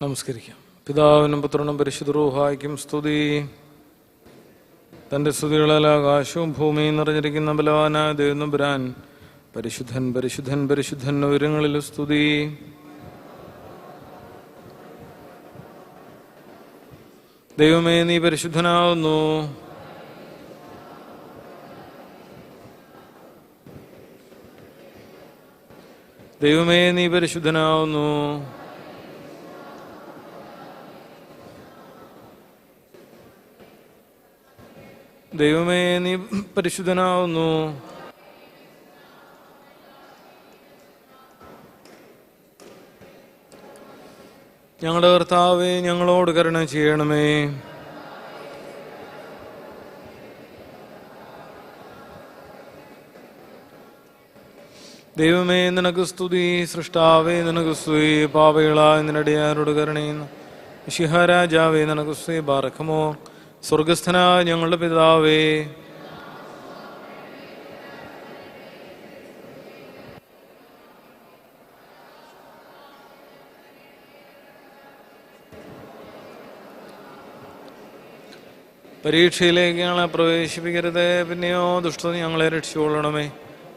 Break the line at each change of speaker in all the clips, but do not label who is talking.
നമസ്കരിക്കാം. പിതാവിനും പുത്രനും പരിശുദ്ധ റൂഹായ്ക്കും സ്തുതി. തന്റെ സ്തുതികളാൽ ആകാശവും ഭൂമിയും നിറഞ്ഞിരിക്കുന്ന ബലവാനായ ദേവനുപുരാൻ പരിശുദ്ധൻ പരിശുദ്ധൻ പരിശുദ്ധൻ ഉയരങ്ങളിൽ സ്തുതി. ദൈവമേ നീ പരിശുദ്ധനാവുന്നു ദൈവമേ നീ പരിശുദ്ധനാവുന്നു ദൈവമേ നീ പരിശുദ്ധനാവുന്നു. ഞങ്ങളുടെ കർത്താവെ ഞങ്ങളോട് കരുണ ചെയ്യണമേ. ദൈവമേ നിനക്ക് സ്തുതി സൃഷ്ടാവേ നിനക്ക് സ്തുതി പാവകളായ നിന്നടിയാരോട് കരുണയുന്നു ശിഹരാജാവേ നിനക്ക് സ്തുതി ബാറക്കമോ സ്വർഗസ്ഥനായ ഞങ്ങളുടെ പിതാവേ. പരീക്ഷയിലേക്ക് ഞങ്ങളെ പ്രവേശിപ്പിക്കരുത്. പിന്നെയോ ദുഷ്ടത ഞങ്ങളെ രക്ഷിച്ചുകൊള്ളണമേ.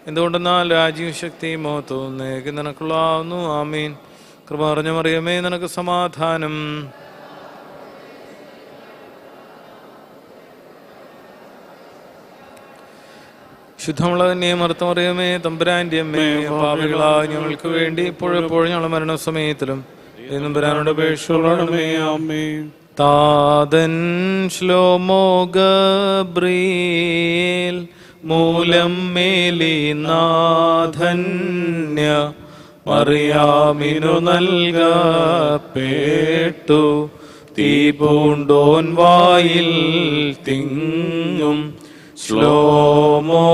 എന്തുകൊണ്ടെന്നാൽ രാജ്യവും ശക്തിയും മഹത്വവും നേക്ക് നിനക്കുള്ളാവുന്നു ആമീൻ. കൃപ അറിഞ്ഞ മറിയമേ നിനക്ക് സമാധാനം. ശുദ്ധമുള്ള തന്നെ മറുത്തമറിയമേ തമ്പുരാന്റെ അമ്മേ പാപികളാ ഞങ്ങൾക്ക് വേണ്ടി ഇപ്പോഴെപ്പോഴും ഞങ്ങളുടെ മരണസമയത്തിലും എന്നും താതൻ ശ്ലോമോ ഗബ്രീൽ മൂലം മേലി നാഥന്യ മറിയാമിനു നൽകപ്പെട്ടു തീ പൂണ്ടോൻ വായിൽ തിങ്ങും ശ്ലോമോ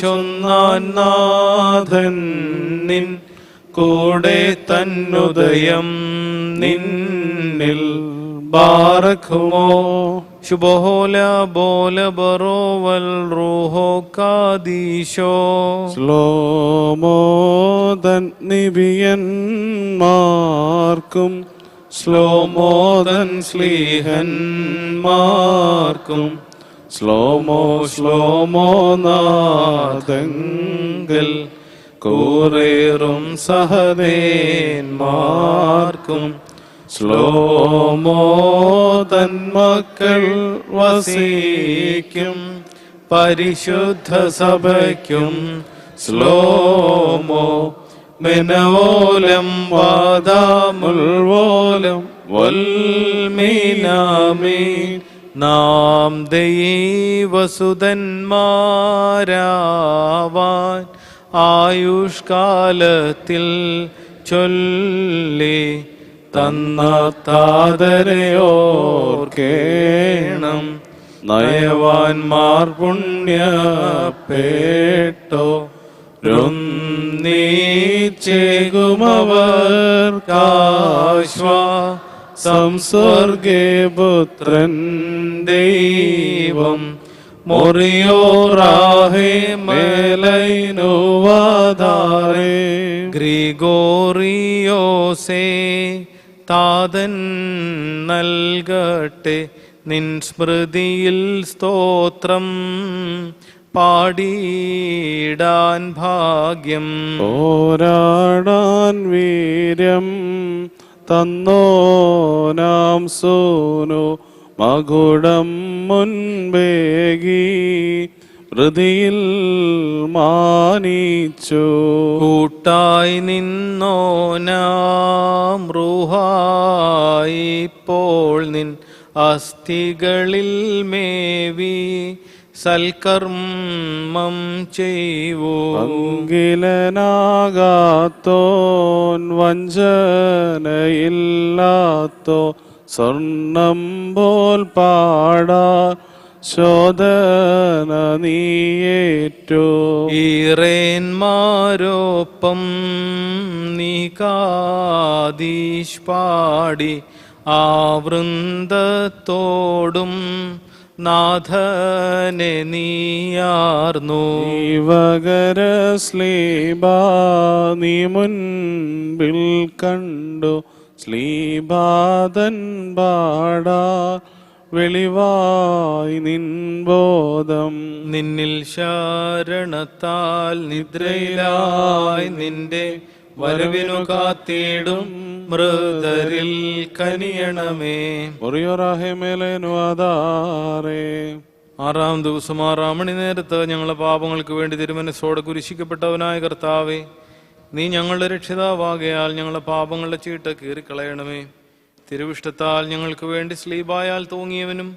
ചൊന്നാഥൻ നാഥൻ നിൻ കൂടെ തന്നുദയം നിന്നിൽ. ബാറക്കുമോ ശുഭോല ബോല ബറോവൽ റൂഹോ കാദീശോ.
ശ്ലോമോദൻ നിബിയന്മാർക്കും
ശ്ലോമോദൻ സ്ലീഹന്മാർക്കും
ശ്ലോമോ ശ്ലോമോ നാദങ്കൽ
കൂറേറും സഹനേന്മാർക്കും
ശ്ലോമോ തന്മക്കൾ മക്കൾ
വസിക്കും പരിശുദ്ധ സഭയ്ക്കും. ശ്ലോമോ മിനവോലം വാദാമുൾവോലം വൽമീനാമി നാം ദൈവസുതന്മാരാവാൻ ആയുഷ്കാലത്തിൽ ചൊല്ലി തന്ന താതരയോർക്കേണം. നയവാൻമാർ പുണ്യപ്പെട്ടോ. രുന്നീച്ചേകുമവർക്കാശ്വാ.
സംസ്വർഗേ പുത്രൻ
ദൈവം മൊറിയോറാഹേ ഗ്രിഗോറിയോസേ താതൻ നൽകട്ടെ നിൻ സ്മൃതിയിൽ സ്തോത്രം. പാടിയിടാൻ ഭാഗ്യം.
ഓരാടാൻ വീര്യം. തന്നോനാം സോനു മകുടം മുൻപേകി ഹൃതിയിൽ മാനിച്ചു.
കൂട്ടായി നിന്നോ നാം റൂഹായി ഇപ്പോൾ നിൻ അസ്ഥികളിൽ മേവി സൽക്കർമ്മം ചെയ്വൂ.
അങ്കിലനാകാത്തോൻ വഞ്ചനയില്ലാത്തോ സ്വർണം പോൽ പാടാ ശോധന നീയേറ്റോ.
ഈറേന്മാരോപ്പം നീ കാതീഷ് പാടി ആ വൃന്ദത്തോടും നാഥനെ നീയാർന്നു.
സ്ലീബ നീ മുൻപിൽ കണ്ടു. സ്ലീബാതൻ പാടാ വെളിവായി നിൻബോധം
നിന്നിൽ ശരണത്താൽ നിദ്രയിലായി നിന്റെ വരവിനു കാത്തിടും മൃതരിൽ കനിയണമേ.
ഒറിയൊറാഹെ മേലേനുവാദാറേ
ആറാം ദിവസം ആറാം മണി നേരത്ത് ഞങ്ങളെ പാപങ്ങൾക്ക് വേണ്ടി തിരുമനസ്സോടെ കുരിശിക്കപ്പെട്ടവനായ കർത്താവേ നീ ഞങ്ങളുടെ രക്ഷിതാവാകയാൽ ഞങ്ങളെ പാപങ്ങളുടെ ചീട്ട് കീറിക്കളയണമേ. തിരുവിഷ്ടത്താൽ ഞങ്ങൾക്ക് വേണ്ടി സ്ലീബായാൽ തൂങ്ങിയവനും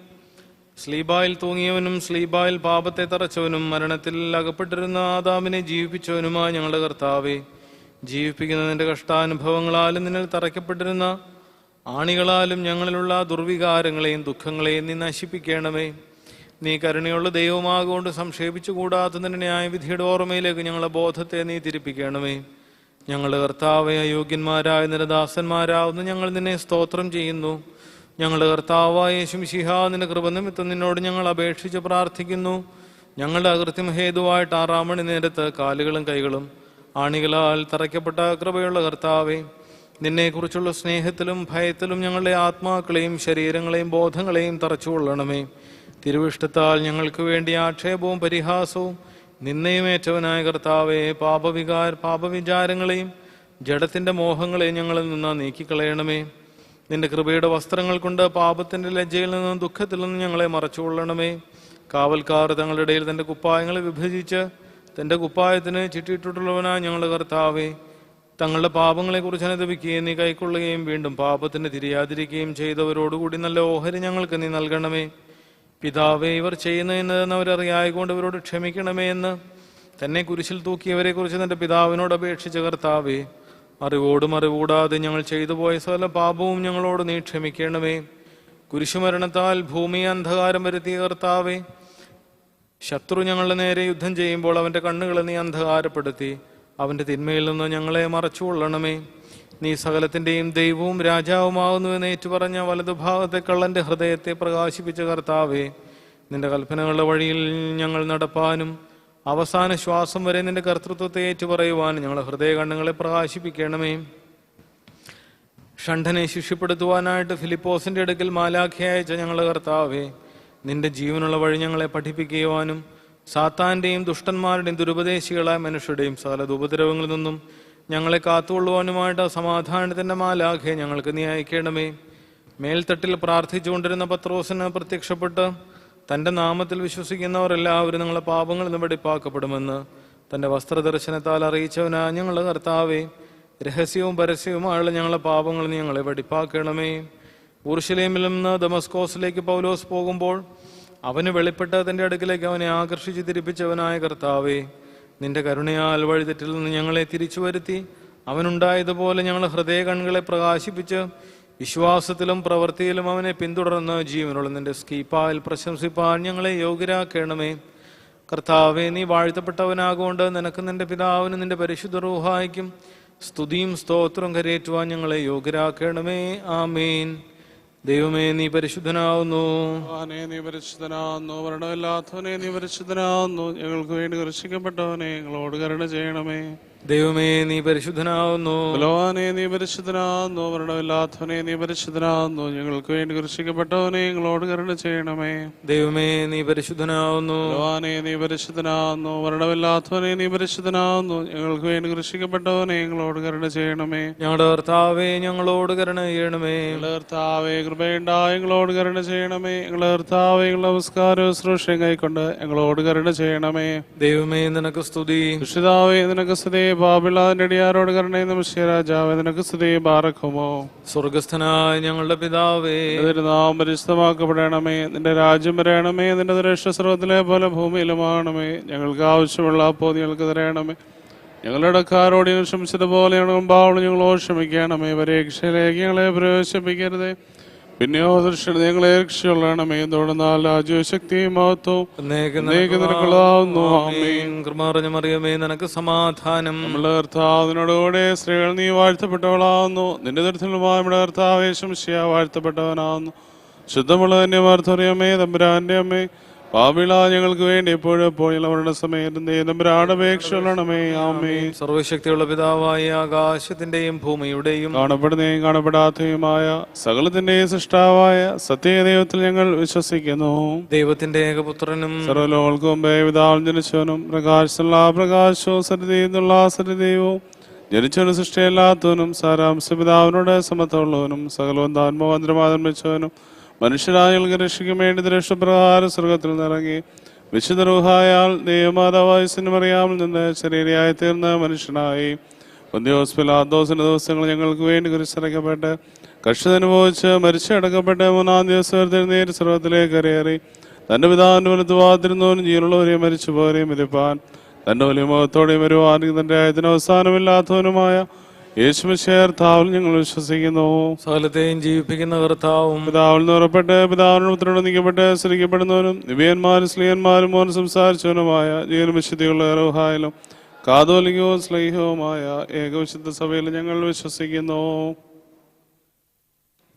സ്ലീബായിൽ തൂങ്ങിയവനും സ്ലീബായിൽ പാപത്തെ തറച്ചവനും മരണത്തിൽ അകപ്പെട്ടിരുന്ന ആദാമിനെ ജീവിപ്പിച്ചവനുമായ ഞങ്ങളുടെ കർത്താവേ ജീവിപ്പിക്കുന്ന നിന്റെ കഷ്ടാനുഭവങ്ങളാലും നിന്നിൽ തറയ്ക്കപ്പെട്ടിരുന്ന ആണികളാലും ഞങ്ങളിലുള്ള ദുർവികാരങ്ങളെയും ദുഃഖങ്ങളെയും നീ നശിപ്പിക്കണമേ. നീ കരുണയുള്ള ദൈവമാകൊണ്ട് സംക്ഷേപിച്ചുകൂടാത്ത നിന്റെ ന്യായവിധിയുടെ ഓർമ്മയിലേക്ക് ഞങ്ങളെ ബോധത്തെ നീ തിരിപ്പിക്കണമേ. ഞങ്ങളുടെ കർത്താവെ അയോഗ്യന്മാരായ നിരദാസന്മാരാവുന്ന ഞങ്ങൾ നിന്നെ സ്തോത്രം ചെയ്യുന്നു. ഞങ്ങളുടെ കർത്താവായ യേശുമിശിഹ നിന്റെ കൃപ നിമിത്തം നിന്നോട് ഞങ്ങൾ അപേക്ഷിച്ച് പ്രാർത്ഥിക്കുന്നു. ഞങ്ങളുടെ അകൃത്യം ഹേതുവായിട്ട് ആറാം മണി നേരത്ത് കാലുകളും കൈകളും ആണികളാൽ തറയ്ക്കപ്പെട്ട കൃപയുള്ള കർത്താവെ നിന്നെക്കുറിച്ചുള്ള സ്നേഹത്തിലും ഭയത്തിലും ഞങ്ങളുടെ ആത്മാക്കളെയും ശരീരങ്ങളെയും ബോധങ്ങളെയും തറച്ചുകൊള്ളണമേ തിരുവിഷ്ടത്താൽ ഞങ്ങൾക്ക് വേണ്ടി ആക്ഷേപവും പരിഹാസവും നിന്നയുമേറ്റവനായ കർത്താവെ പാപവികാർ പാപവിചാരങ്ങളെയും ജഡത്തിന്റെ മോഹങ്ങളെയും ഞങ്ങളിൽ നിന്ന് നീക്കിക്കളയണമേ. നിന്റെ കൃപയുടെ വസ്ത്രങ്ങൾ കൊണ്ട് പാപത്തിന്റെ ലജ്ജയിൽ നിന്നും ദുഃഖത്തിൽ നിന്നും ഞങ്ങളെ മറച്ചുകൊള്ളണമേ കാവൽക്കാർ തങ്ങളുടെ ഇടയിൽ തന്റെ കുപ്പായങ്ങളെ വിഭജിച്ച് തന്റെ കുപ്പായത്തിന് ചിട്ടിയിട്ടുള്ളവനായ ഞങ്ങളുടെ കർത്താവേ. തങ്ങളുടെ പാപങ്ങളെക്കുറിച്ച് അനുദപിക്കുകയും നീ കൈക്കൊള്ളുകയും വീണ്ടും പാപത്തിന് തിരിയാതിരിക്കുകയും ചെയ്തവരോടുകൂടി നല്ല ഓഹരി ഞങ്ങൾക്ക് നീ നൽകണമേ. പിതാവേ ഇവർ ചെയ്യുന്നതെന്ന് അവരറിയായകൊണ്ട് ഇവരോട് ക്ഷമിക്കണമേ എന്ന് തന്നെ കുരിശിൽ തൂക്കിയവരെ കുറിച്ച് തന്റെ പിതാവിനോട് അപേക്ഷിച്ച കർത്താവേ അറിവോടും അറിവൂടാതെ ഞങ്ങൾ ചെയ്തു പോയ സകല പാപവും ഞങ്ങളോട് നീ ക്ഷമിക്കണമേ. കുരിശുമരണത്താൽ ഭൂമി അന്ധകാരം വരുത്തിയ കർത്താവേ ശത്രു ഞങ്ങളുടെ നേരെ യുദ്ധം ചെയ്യുമ്പോൾ അവന്റെ കണ്ണുകളെ നീ അന്ധകാരപ്പെടുത്തി അവന്റെ തിന്മയിൽ നിന്ന് ഞങ്ങളെ മറച്ചുകൊള്ളണമേ. നീ സകലത്തിന്റെയും ദൈവവും രാജാവുമാകുന്നുവെന്ന് ഏറ്റുപറഞ്ഞ വലതുഭാഗത്തെ കള്ളന്റെ ഹൃദയത്തെ പ്രകാശിപ്പിച്ച കർത്താവേ നിന്റെ കൽപ്പനകളുടെ വഴിയിൽ ഞങ്ങൾ നടപ്പാനും അവസാന ശ്വാസം വരെ നിന്റെ കർത്തൃത്വത്തെ ഏറ്റുപറയുവാനും ഞങ്ങളുടെ ഹൃദയ കണ്ണുകളെ പ്രകാശിപ്പിക്കണമേ. ഷണ്ഠനെ ശിഷ്യപ്പെടുത്തുവാനായിട്ട് ഫിലിപ്പോസിന്റെ അടുക്കൽ മാലാഖ്യ അയച്ച ഞങ്ങളുടെ കർത്താവേ നിന്റെ ജീവനുള്ള വഴി ഞങ്ങളെ പഠിപ്പിക്കുവാനും സാത്താന്റെയും ദുഷ്ടന്മാരുടെയും ദുരുപദേശികളായ മനുഷ്യരുടെയും സകല ഉപദ്രവങ്ങളിൽ നിന്നും ഞങ്ങളെ കാത്തുകൊള്ളുവാനുമായിട്ട് സമാധാനത്തിന്റെ മാലാഖെ ഞങ്ങൾക്ക് നീ അയക്കണമേ. മേൽത്തട്ടിൽ പ്രാർത്ഥിച്ചുകൊണ്ടിരുന്ന പത്രോസിന് പ്രത്യക്ഷപ്പെട്ട് തന്റെ നാമത്തിൽ വിശ്വസിക്കുന്നവർ എല്ലാവരും നിങ്ങളെ പാപങ്ങളിൽ നിന്ന് വെടിപ്പാക്കപ്പെടുമെന്ന് തന്റെ വസ്ത്രദർശനത്താൽ അറിയിച്ചവനാ ഞങ്ങളുടെ കർത്താവേ. രഹസ്യവും പരസ്യവുമായുള്ള ഞങ്ങളെ പാപങ്ങൾ നീ ഞങ്ങളെ വെടിപ്പാക്കണമേ. ഊർഷലേമിൽ നിന്ന് ദമസ്കോസിലേക്ക് പൗലോസ് പോകുമ്പോൾ അവന് വെളിപ്പെട്ട തന്റെ അടുക്കിലേക്ക് അവനെ ആകർഷിച്ച് തിരിപ്പിച്ചവനായ കർത്താവേ നിന്റെ കരുണയാൽ വഴിതെറ്റിൽ നിന്ന് ഞങ്ങളെ തിരിച്ചു വരുത്തി. അവനുണ്ടായതുപോലെ ഞങ്ങൾ ഹൃദയ കണ്ണുകളെ പ്രകാശിപ്പിച്ച് വിശ്വാസത്തിലും പ്രവൃത്തിയിലും അവനെ പിന്തുടർന്ന് ജീവനുള്ള നിന്റെ സ്കീപ്പായിൽ പ്രശംസിപ്പാൻ ഞങ്ങളെ യോഗ്യരാക്കണമേ. കർത്താവെ നീ വാഴ്ത്തപ്പെട്ടവനാകൊണ്ട് നിനക്ക് നിന്റെ പിതാവിനും നിന്റെ പരിശുദ്ധ റൂഹായിക്കും സ്തുതിയും സ്തോത്രം കരയേറ്റുവാൻ ഞങ്ങളെ യോഗ്യരാക്കണമേ. ആമീൻ. ദൈവമേ നീ പരിശുദ്ധനാവുന്നു.
ഭഗവാനെ നീ പരിശുദ്ധനാവുന്നു. വരണമില്ലാത്തവനെ നീ പരിശുദ്ധനാവുന്നു. ഞങ്ങൾക്ക് വേണ്ടി കർഷിക്കപ്പെട്ടവനെ ഞങ്ങളോട് കരുണ ചെയ്യണമേ.
ദൈവമേ നീ പരിശുദ്ധനാവുന്നു.
ബലവാനെ നീ പരിശുദ്ധനാവുന്നു. മരണമില്ലാത്തവനെ നീ പരിശുദ്ധനാവുന്നു. ഞങ്ങൾക്ക് വേണ്ടി കൃഷിക്കപ്പെട്ടവനെ ഞങ്ങളോട് കരുണ ചെയ്യണമേ.
ദൈവമേ നീ പരിശുദ്ധനാവുന്നു.
ബലവാനെ നീ പരിശുദ്ധനാവുന്നു. മരണമില്ലാത്തവനെ നീ പരിശുദ്ധനാവുന്നു. ഞങ്ങൾക്ക് വേണ്ടി കൃഷിക്കപ്പെട്ടവനെ ഞങ്ങളോട് കരുണ ചെയ്യണമേ.
ഞങ്ങളുടെ കർത്താവേ ഞങ്ങളോട് കരുണ ചെയ്യണമേ.
ഞങ്ങളുടെ കർത്താവെ കൃപയുണ്ടായ ഞങ്ങളോട് കരുണ ചെയ്യണമേ. ഞങ്ങളുടെ ഭർത്താവേ ഞങ്ങളുടെ നമസ്കാരവും ശുശ്രൂഷയും കൈക്കൊണ്ട് ഞങ്ങളോട് കരുണ ചെയ്യണമേ.
ദൈവമേ നിനക്ക് സ്തുതി.
കൃഷിതാവേ നിനക്ക് സ്തുതി. ബാബിളാന്റെ അടിയാരോട് കരുണയും രാജാവേ നിനക്ക് സ്തുതി ബാറക്കുമോ
സ്വർഗസ്ഥനായ ഞങ്ങളുടെ പിതാവേ.
നിന്റെ നാം പരിശുദ്ധമാക്കപ്പെടണമേ. നിന്റെ രാജ്യം വരണമേ. നിന്റെ ദൃഷ്ട സർവത്തിലെ പോലെ ഭൂമിയിലുമാണമേ ഞങ്ങൾക്ക് ആവശ്യമുള്ള അപ്പോ ഞങ്ങൾക്ക് തരണമേ. ഞങ്ങളുടെ കാരോട് ക്ഷമിച്ചതുപോലെ ഞങ്ങൾ ബാവൾ ഞങ്ങളോട് ക്ഷമിക്കണമേ. പരീക്ഷയിലേക്ക് ഞങ്ങളെ പ്രവേശിപ്പിക്കരുതേ. പിന്നെയോ ദൃഷ്ടി ഞങ്ങളെ രക്ഷയുള്ളണമേ തുടർന്നാൽ രാജ്യവും
മഹത്വം. കൃപാർന്ന മറിയമേ നിനക്ക് സമാധാനം.
നമ്മുടെ കർത്താവിനോടുകൂടെ സ്ത്രീകൾ നീ വാഴ്ത്തപ്പെട്ടവളാവുന്നു. നിന്റെ ദൃഢമായ നമ്മുടെ കർത്താവേശം വാഴ്ത്തപ്പെട്ടവനാവുന്നു. ശുദ്ധമുള്ള തന്നെ വാർത്തറിയമേ തമ്പുരാന്റെ അമ്മേ. പാപിള ഞങ്ങൾക്ക് വേണ്ടി എപ്പോഴും എപ്പോഴും അവരുടെ സമയത്തും ദേവരാടപേക്ഷണമേ ആമേ
സർവശക്തിയുള്ള പിതാവായ ആകാശത്തിന്റെയും ഭൂമിയുടെയും
കാണപ്പെടുന്നതും കാണപ്പെടാത്തതുമായ സകലത്തിന്റെയും സൃഷ്ടാവായ സത്യ സത്യദൈവത്തിൽ ഞങ്ങൾ വിശ്വസിക്കുന്നു.
ദൈവത്തിന്റെ ഏകപുത്രനും
സർവലോകൾക്ക് പിതാവും ജനിച്ചവനും പ്രകാശമുള്ള പ്രകാശവും സരിതീന്നുള്ള സരിതീയവും ജനിച്ചവനും സൃഷ്ടിയല്ലാത്തവനും സാരാംശ പിതാവിനോട് സമത്വമുള്ളവനും സകലവും താത്മകാന്തരമാതർമ്മിച്ചവനും മനുഷ്യരായകൾക്ക് രക്ഷിക്കും വേണ്ടി രക്ഷപ്രകാരം സ്വർഗത്തിൽ നിറങ്ങി വിശുദ്ധ റൂഹായാൽ ദൈവമാതാവായുസിനും അറിയാമിൽ നിന്ന് ശരീരയായി തീർന്ന മനുഷ്യനായി. പൊന്തിയോസ് പിലാദോസിന്റെ ദിവസങ്ങൾ ഞങ്ങൾക്ക് വേണ്ടി കുരിശടക്കപ്പെട്ട് കക്ഷിതനുഭവിച്ച് മരിച്ചടക്കപ്പെട്ട് മൂന്നാം ദിവസം നേരി സർവത്തിലേക്ക് കരയേറി തന്റെ പിതാവിന്റെ വലുത്ത് വാതിരുന്നവനും ജീവനുള്ളവരെയും മരിച്ചുപോരെയും വിധിപ്പാൻ. തന്റെ വലിയ മുഖത്തോടെയും വരുവാനും തന്റെ ആയതിന് അവസാനമില്ലാത്തവനുമായ യേശുമിശേർത്താവിൽ ഞങ്ങൾ വിശ്വസിക്കുന്നു.
സകലത്തെയും ജീവിപ്പിക്കുന്ന കർത്താവും
പിതാവിൽ നിറപ്പെട്ട് പിതാവിനോട് പുത്രനോട് നീക്കപ്പെട്ട് ശ്രമിക്കപ്പെടുന്നവനും ദിവ്യന്മാരും സ്ലീയന്മാരും മോൻ സംസാരിച്ചവനുമായ ജീവനും വിശുദ്ധിയുള്ള റൗഹായാലും കാതോലികവും സ്ലൈഹവുമായ ഏകവിശുദ്ധ സഭയിൽ ഞങ്ങൾ വിശ്വസിക്കുന്നു.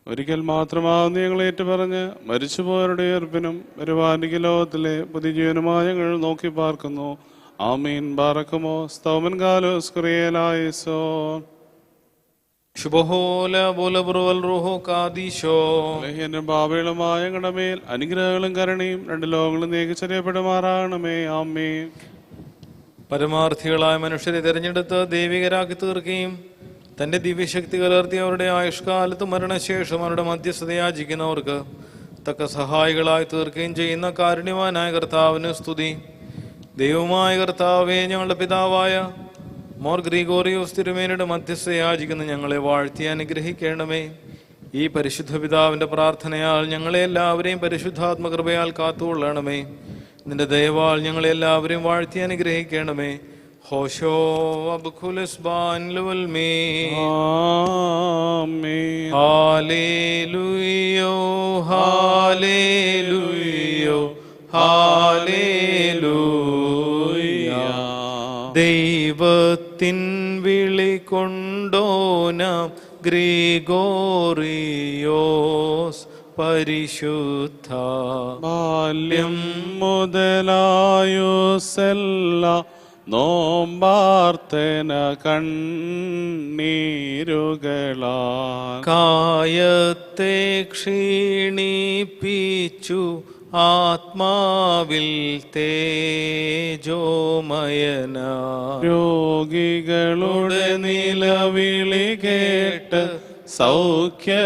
ഒരിക്കൽ മാത്രമാകുന്ന ഞങ്ങൾ ഏറ്റുപറഞ്ഞ് മരിച്ചുപോയവരുടെ ഏർപ്പിനും വരുവാനിക ലോകത്തിലെ പുതിയ ജീവനുമായി ഞങ്ങൾ നോക്കി പാർക്കുന്നു. ആമീൻ. ബാറക്കുമോ. സ്തോമൻ കാലോസ് കുറിയലായസോ അനുഗ്രഹങ്ങളും കരുണയും രണ്ട് ലോകങ്ങളും നീക്കിച്ചറിയപ്പെടുമാറാകണമേ ആമേ
പരമാർത്ഥികളായ മനുഷ്യരെ തിരഞ്ഞെടുത്ത് ദൈവികരാക്കി തീർക്കുകയും തന്റെ ദിവ്യശക്തി കലർത്തി അവരുടെ ആയുഷ്കാലത്ത് മരണശേഷം അവരുടെ മധ്യസ്ഥത യാചിക്കുന്നവർക്ക് തക്ക സഹായികളായി തീർക്കുകയും ചെയ്യുന്ന കാരുണ്യവാനായ കർത്താവിന് സ്തുതി. ദൈവമായ കർത്താവേ ഞങ്ങളുടെ പിതാവായ മോർ ഗ്രീഗോറിയോസ് തിരുമേനയുടെ മധ്യസ്ഥ യാചിക്കുന്ന ഞങ്ങളെ വാഴ്ത്തി അനുഗ്രഹിക്കണമേ. ഈ പരിശുദ്ധ പിതാവിന്റെ പ്രാർത്ഥനയാൽ ഞങ്ങളെ എല്ലാവരെയും പരിശുദ്ധാത്മകൃപയാൽ കാത്തുകൊള്ളണമേ. നിന്റെ ദയവാൽ ഞങ്ങളെ എല്ലാവരെയും വാഴ്ത്തി അനുഗ്രഹിക്കണമേ. ഹോഷോ അബ്ഖുലസ് ബാൻ ലുവൽ മേ.
ആമേൻ.
ഹാലേലുയോ ഹാലേലുയോ ഹാലേലുയ ദൈവത്തിൻ വിളി കൊണ്ടോനാം ഗ്രിഗോറിയോസ് പരിശുദ്ധ.
ബാല്യം മുതലായുസെല്ല നോമ്പാർത്തന കണ്ണീരുകളാ
കായത്തെ ക്ഷീണിപ്പിച്ചു ആത്മാവിൽ തേജോമയന
രോഗികളുടെ നിലവിളി കേട്ട് സൗഖ്യത്തിനായി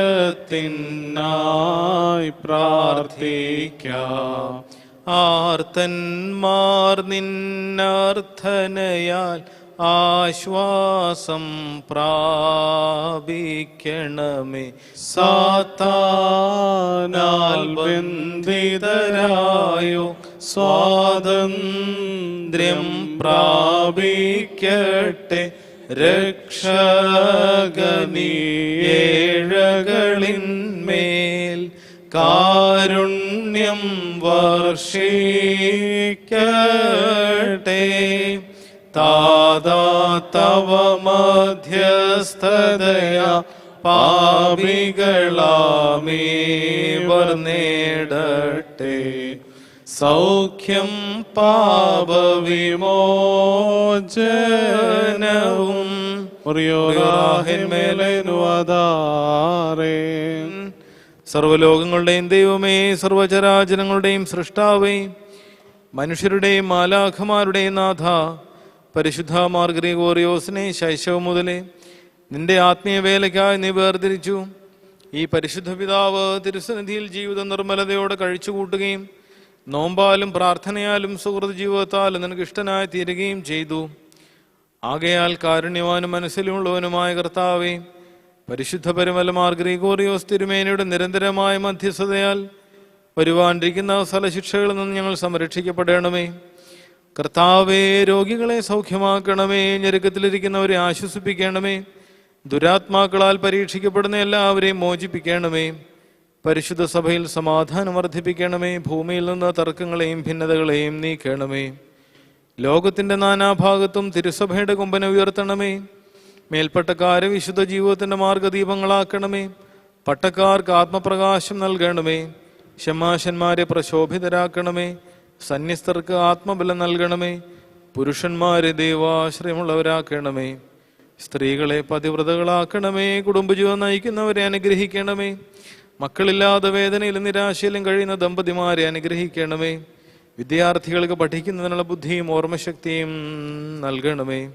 പ്രാർത്ഥിക്കാം.
ആർത്തന്മാർ നിന്നർത്ഥനയാൽ ആശ്വാസം പ്രാപിക്കണമേ.
സാത്താനാൽ ബന്ധിതരായോ? സ്വാതന്ത്ര്യം പ്രാപിക്കട്ടെ. രക്ഷകനീഴകളിന്മേൽ കാരുണ്യം വർഷിക്കട്ടെ. തവ മധ്യസ്ഥതയാ പാപികളാമേവർ നേടട്ടെ. സൗഖ്യം പാപവിമോചനവും മുറിയോറാഹിന്മേലുവതാറേ
സർവലോകങ്ങളുടെയും ദൈവമേ സർവചരാചരങ്ങളുടെയും സൃഷ്ടാവേ മനുഷ്യരുടെയും മാലാഖമാരുടെയും നാഥ പരിശുദ്ധ മാർഗ്രിഗോറിയോസിനെ ശൈശവം മുതലേ നിന്റെ ആത്മീയ വേലയ്ക്കായി നീ വേർതിരിച്ചു. ഈ പരിശുദ്ധ പിതാവ് തിരുസന്നിധിയിൽ ജീവിത നിർമ്മലതയോടെ കഴിച്ചുകൂട്ടുകയും നോമ്പാലും പ്രാർത്ഥനയാലും സുഹൃത് ജീവിതത്താലും നിനക്ക് ഇഷ്ടനായി തീരുകയും ചെയ്തു. ആകയാൽ കാരുണ്യവാനും മനസ്സിലുള്ളവനുമായ കർത്താവേ പരിശുദ്ധ പരമലമാർ ഗ്രിഗോറിയോസ് തിരുമേനയുടെ നിരന്തരമായ മധ്യസ്ഥതയാൽ വരുവാനിരിക്കുന്ന സ്ഥലശിക്ഷകളിൽ നിന്ന് ഞങ്ങൾ സംരക്ഷിക്കപ്പെടണമേ. കർത്താവേ രോഗികളെ സൗഖ്യമാക്കണമേ ഞെരുക്കത്തിലിരിക്കുന്നവരെ ആശ്വസിപ്പിക്കണമേ ദുരാത്മാക്കളാൽ പരീക്ഷിക്കപ്പെടുന്ന എല്ലാവരെയും മോചിപ്പിക്കണമേ പരിശുദ്ധ സഭയിൽ സമാധാനം വർദ്ധിപ്പിക്കണമേ ഭൂമിയിൽ നിന്ന് തർക്കങ്ങളെയും ഭിന്നതകളെയും നീക്കണമേ ലോകത്തിന്റെ നാനാഭാഗത്തും തിരുസഭയുടെ കൊമ്പനെ ഉയർത്തണമേ മേൽപ്പട്ടക്കാരെ വിശുദ്ധ ജീവിതത്തിന്റെ മാർഗദീപങ്ങളാക്കണമേ പട്ടക്കാർക്ക് ആത്മപ്രകാശം നൽകണമേ ഷമാശന്മാരെ പ്രശോഭിതരാക്കണമേ സന്യസ്തർക്ക് ആത്മബലം നൽകണമേ. പുരുഷന്മാരെ ദൈവാശ്രയമുള്ളവരാക്കണമേ. സ്ത്രീകളെ പതിവ്രതകളാക്കണമേ. കുടുംബജീവൻ നയിക്കുന്നവരെ അനുഗ്രഹിക്കണമേ. മക്കളില്ലാതെ വേദനയിലും നിരാശയിലും കഴിയുന്ന ദമ്പതിമാരെ അനുഗ്രഹിക്കണമേ. വിദ്യാർത്ഥികൾക്ക് പഠിക്കുന്നതിനുള്ള ബുദ്ധിയും ഓർമ്മശക്തിയും നൽകണമേ.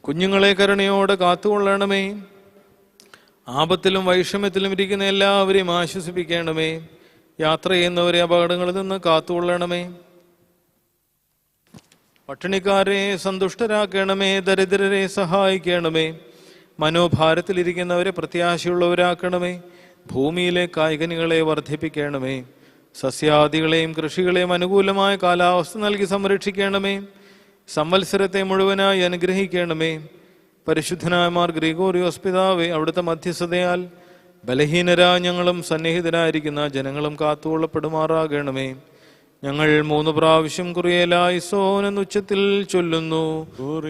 കുഞ്ഞുങ്ങളെ കരുണയോടെ കാത്തുകൊള്ളണമേ. ആപത്തിലും വൈഷമ്യത്തിലും ഇരിക്കുന്ന എല്ലാവരെയും ആശ്വസിപ്പിക്കണമേ. യാത്ര ചെയ്യുന്നവരെ അപകടങ്ങളിൽ നിന്ന് കാത്തുകൊള്ളണമേ. പട്ടിണിക്കാരെ സന്തുഷ്ടരാക്കണമേ ദരിദ്രരെ സഹായിക്കണമേ. മനോഭാരത്തിലിരിക്കുന്നവരെ പ്രത്യാശയുള്ളവരാക്കണമേ. ഭൂമിയിലെ കായികനികളെ വർദ്ധിപ്പിക്കണമേ. സസ്യാദികളെയും കൃഷികളെയും അനുകൂലമായ കാലാവസ്ഥ നൽകി സംരക്ഷിക്കണമേ. സംവത്സരത്തെ മുഴുവനായി അനുഗ്രഹിക്കണമേ. പരിശുദ്ധനായ മാർ ഗ്രിഗോറിയോസ് പിതാവെ അവിടുത്തെ മധ്യസ്ഥതയാൽ ബലഹീനരായ ഞങ്ങളും സന്നിഹിതരായിരിക്കുന്ന ജനങ്ങളും കാത്തുകൊള്ളപ്പെടുമാറാകണമേ. ഞങ്ങൾ മൂന്ന് പ്രാവശ്യം കുറിയേലായി സോൻ എന്ന് ഉച്ചത്തിൽ ചൊല്ലുന്നു.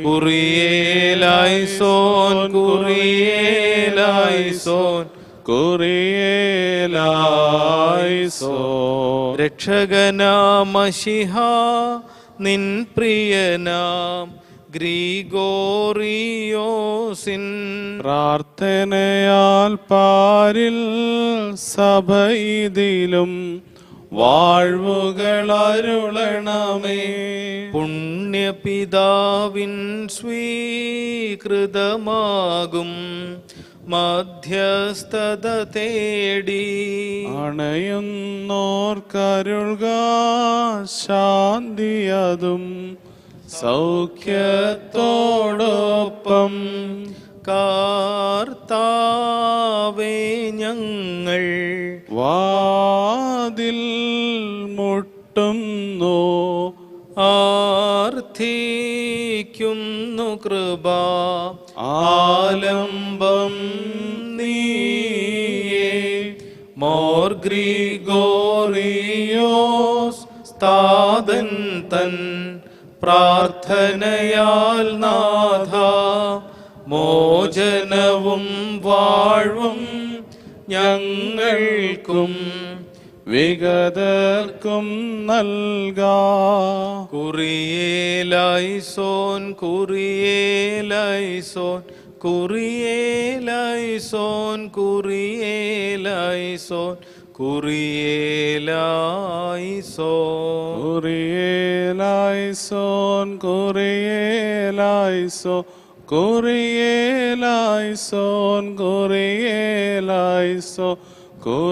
കുറിയേലായി സോൻ കുറിയേലായി സോൻ രക്ഷകനാമശിഹ നിൻ പ്രിയനാം ഗ്രീഗോറിയോസിൻ.
പ്രാർത്ഥനയാൽ പാരിൽ സഭയിതിലും വാഴ്വുകളരുളണമേ
പുണ്യപിതാവിൻ സ്വീകൃതമാകും. മധ്യസ്ഥത തേടി.
അണയുന്നോർക്കരുൾക ശാന്തിയതും സൗഖ്യത്തോടൊപ്പം
കാർത്താവേ ഞങ്ങൾ
വാതിൽ മുട്ടുന്നു.
ആർത്ഥിക്കുന്നു കൃപ. ആലംബം നീയേ. മോർ ഗ്രിഗോറിയോസ് സ്ഥാതൻ തൻ പ്രാർത്ഥനയാൽ നാഥ. മോചനവും വാഴ്വും ഞങ്ങൾക്കും
വിഗതർക്കും നൽകാ
കുറിയേലൈസോൻ കുറിയേലൈസോൻ കുറിയേലൈസോൻ കുറിയേലൈസോൻ കുറിയേലൈസോൻ
കുറിയേലായിസോൻ കുറിയേലായിസോ കുറിയേലായിസോൻ കുറിയേലായിസോ കുറിയേലായിസോ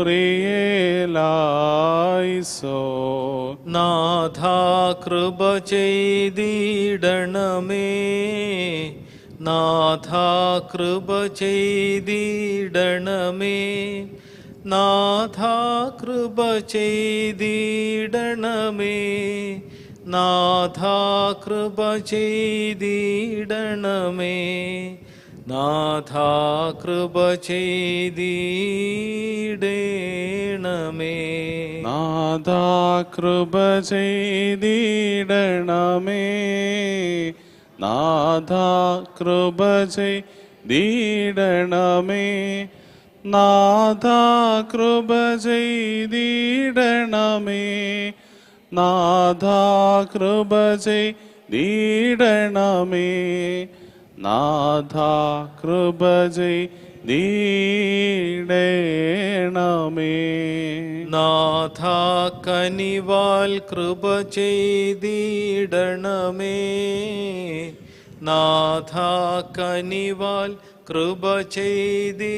നാഥ കൃപ ചെയ്തിടണമേ നാഥ കൃപ ചെയ്തിടണമേ നാഥ കൃപ ചെയ്തിടണമേ നാഥ കൃപ ചെയ്തിടണമേ നാഥ കൃപ ചെയ്തിടണമേ
നാഥ കൃപ ചെയ്തിടണമേ നാഥ കൃപ ചെയ്തിടണമേ നാഥ കൃപ ചെയ്തിടണമേ നാഥ കൃപ ചെയ്തിടണമേ നാഥ കൃപ ചെയ്തിടണമേ
നാഥ കനിവാൽ കൃപ ചെയ്തിടണമേ. നാഥ കനിവാൽ കൃപ ചെയ്തിടണമേ.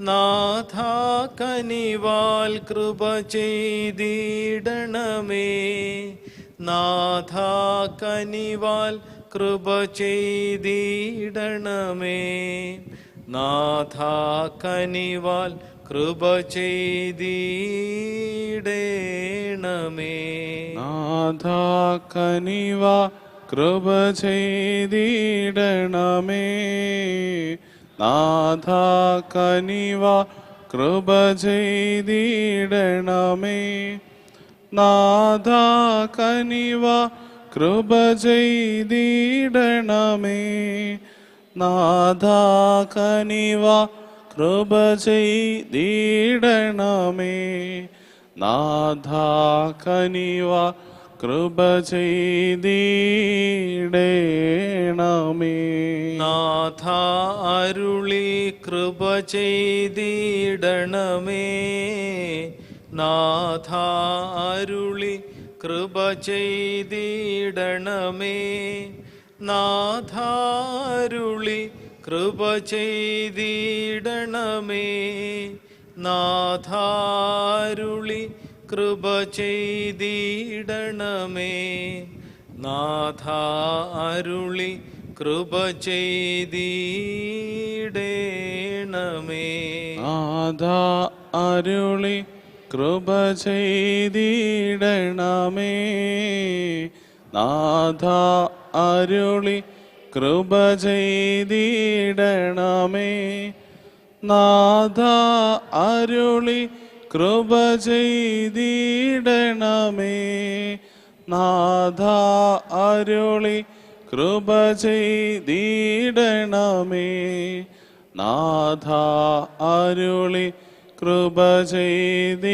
നാഥ കനിവാൽ കൃപ ചെയ്തിടണമേ. നാഥ കനിവാൽ കൃപ ചെയ്തിടണമേ. നാഥ കനിവാൽ കൃപ ചെയ്തിടണമേ.
നാഥ കനിവാ കൃപ ചെയ്തിടണമേ. നാഥ കനിവ കൃപ ചെയ്തിടണമേ. നാഥ കനിവ കൃപ ചെയ്തിടണമേ. നാഥ കനിവ കൃപ ചെയ്തിടണമേ. നാഥ കനിവ കൃപ ചെയ്തിടേണമേ.
നാഥ അരുളി കൃപ ചെയ്തിടണമേ. നാഥ അരുളി കൃപ ചെയ്തിടണമേ. നാഥ അരുളി കൃപ ചെയ്തിടണമേ. നാഥ അരുളി കൃപ ചെയ്തിടണമേ. നാഥ അരുളി കൃപ ചെയ്തിടേണമേ.
നാഥ അരുളി കൃപ ചെയ്തിടണമേ. നാഥ അരുളി കൃപ ചെയ്തിടണമേ. നാഥ അരുളി കൃപ ചെയ്തിടണമേ. നാഥ അരുളി കൃപ ചെയ്തിടണമേ. നാഥ അരുളി കൃപ ചെയ്തിടണമേ.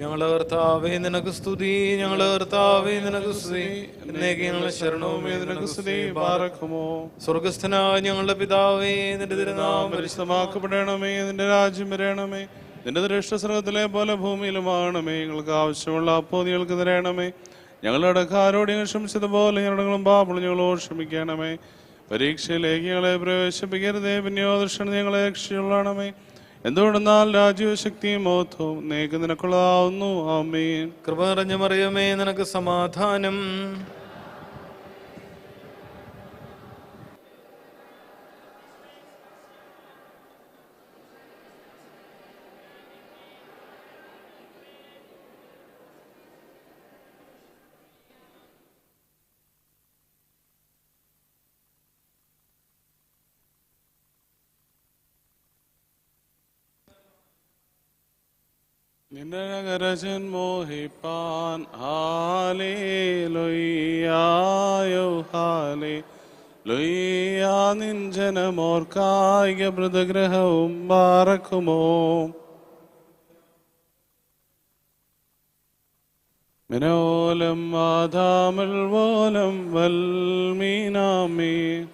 ഞങ്ങളെ കർത്താവേ നിനക്ക് സ്തുതി. ഞങ്ങളെ കർത്താവേ നിനക്ക് സ്തുതി. എന്നേക്ക് ഞങ്ങളെ ശരണവുമേ
നിനക്ക് സ്തുതി. പാറക്കുമോ
സ്വർഗസ്ഥനായ ഞങ്ങളുടെ പിതാവേ നിന്റെ തിരുനാമം
പരിശുദ്ധമാക്കപ്പെടണമേ. നിന്റെ രാജ്യം വരണമേ. നിന്റെ ദൃഷ്ടസ്രവത്തിലെ പോലെ ഭൂമിയിലുമാണമേ. ഞങ്ങൾക്ക് ആവശ്യമുള്ള അപ്പോ നിങ്ങൾക്ക് തരണമേ. ഞങ്ങളുടെ അടക്കാരോട് ഞങ്ങൾ ക്ഷമിച്ചതുപോലെ ഞങ്ങളുടെ പാപങ്ങളും ഞങ്ങളോട് ക്ഷമിക്കണമേ പരീക്ഷയിലേക്ക് ഞങ്ങളെ പ്രവേശിപ്പിക്കരുതേ പിന്നെയോദർശനം ഞങ്ങളെ രക്ഷയുള്ളണമേ എന്തുകൊണ്ടെന്നാൽ രാജ്യവും ശക്തിയും മഹത്വവും നേക്ക് നിനക്കുള്ളതാവുന്നു. ആമേ
കൃപ നിറഞ്ഞ മറിയമേ നിനക്ക് സമാധാനം.
നിന്റെ നഗരജൻ മോഹിപ്പാൻ. ഹാലേ ലൊയ്യായോ ഹാലേ. ലൊയ്യാ നിൻ മൃതഗ്രഹവും പാറക്കുമോ മിനോലം ആധാമൽ വോലം വൽമീനാമേ.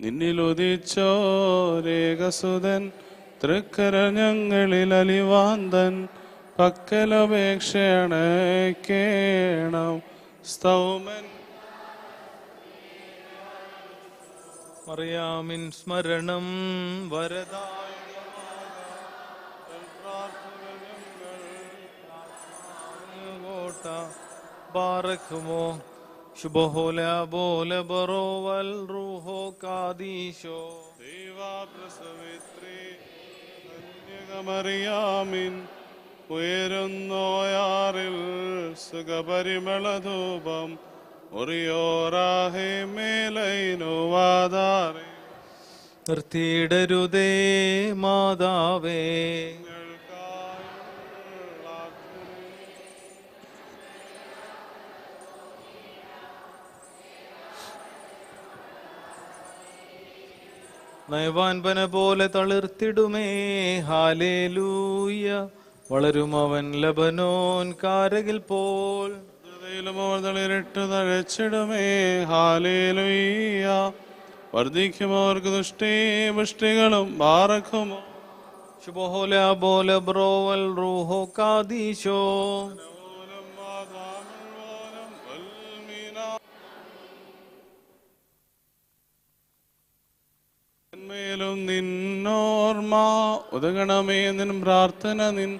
നിന്നിലുദിച്ചോരേകസുതൻ തൃക്കര ഞങ്ങളിൽ അലിവാന്തൻ പക്കലപേക്ഷയാണ് കേണം. സ്തൗമൻ.
മറിയാമിൻ സ്മരണം വരദായ ബാറക്കുമോ ശുഭഹോല ബോല ബറോവൽ റൂഹോ കാദീശോ
ദൈവാപ്രസവിത്രി കന്യകമറിയാമിൻ ഉയരുന്നോയാറിൽ സുഖപരിമളധൂപം ഒറിയോറാഹെ മേലൈനുവാദാറെ
നിർത്തിയിടരുതേ മാതാവേ. നയവാൻപന പോലെ തളിർത്തിടുമേ. ഹാലേലൂയ. വളരും അവൻ ലബനോൻ കാരകിൽ പോൽ
ഹൃദയിലും അവർ തളിരിട്ട് തഴച്ചിടുമേ. ഹാലേലുയ്യ വർദ്ധിക്കും അവർക്ക് ദുഷ്ടി പുഷ്ടികളും ബാറക്കുമോ
ശുഭഹോല ബോല ബ്രോവൽ റൂഹോ കാദീശോ.
മേലും നിന്നോർമ്മ ഉതകണമേ നിൻ പ്രാർത്ഥന നിൻ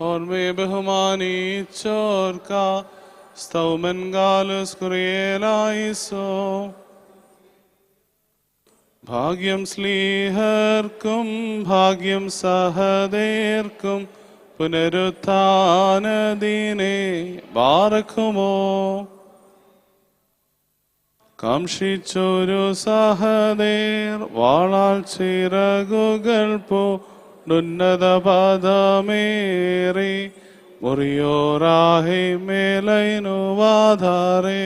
ഓർമ്മയെ ബഹുമാനിച്ചോർക്ക. സ്തൗമൻ കാലസ് കുറിയേലായിസോ ഭാഗ്യം സ്ലീഹർക്കും ഭാഗ്യം സഹദേർക്കും പുനരുത്ഥാനദീനെ ബാറക്കുമോ കാംഷിച്ചൊരു സഹദേർ വാളാൽ ചിറകുകൾ പോന്നത പദമേറി മുറിയോറാഹി മേലൈനു വാധാരേ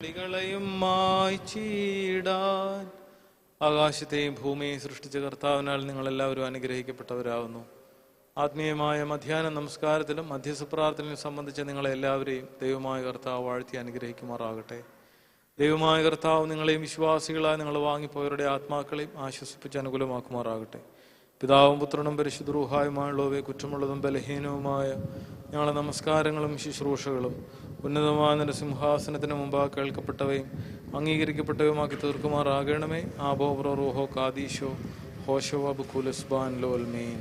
ളികളെയും ചീടാൻ ആകാശത്തെയും ഭൂമിയെയും സൃഷ്ടിച്ച കർത്താവിനാൽ നിങ്ങളെല്ലാവരും അനുഗ്രഹിക്കപ്പെട്ടവരാകുന്നു. ആത്മീയമായ മധ്യാന നമസ്കാരത്തിലും മധ്യസ്ഥ പ്രാർത്ഥനയും സംബന്ധിച്ച നിങ്ങളെ എല്ലാവരെയും ദൈവമായ കർത്താവ് വാഴ്ത്തി അനുഗ്രഹിക്കുമാറാകട്ടെ. ദൈവമായ കർത്താവ് നിങ്ങളെയും വിശ്വാസികളായ നിങ്ങൾ വാങ്ങിപ്പോയവരുടെ ആത്മാക്കളെയും ആശ്വസിപ്പിച്ച് അനുകൂലമാക്കുമാറാകട്ടെ. പിതാവും പുത്രനും പരിശുദ്രൂഹായുമായുള്ളവയെ കുറ്റമുള്ളതും ബലഹീനവുമായ ഞങ്ങളുടെ നമസ്കാരങ്ങളും ശുശ്രൂഷകളും ഉന്നതമായ നിന്റെ സിംഹാസനത്തിന് മുമ്പാകെ കേൾക്കപ്പെട്ടവയും അംഗീകരിക്കപ്പെട്ടവയുമാക്കി തീർക്കുമാറാകണമേ. ആബോ റോഹോ കാദീശോ ഹോഷോ അബുക്കുലസ്ബാൻ ലോൽമീൻ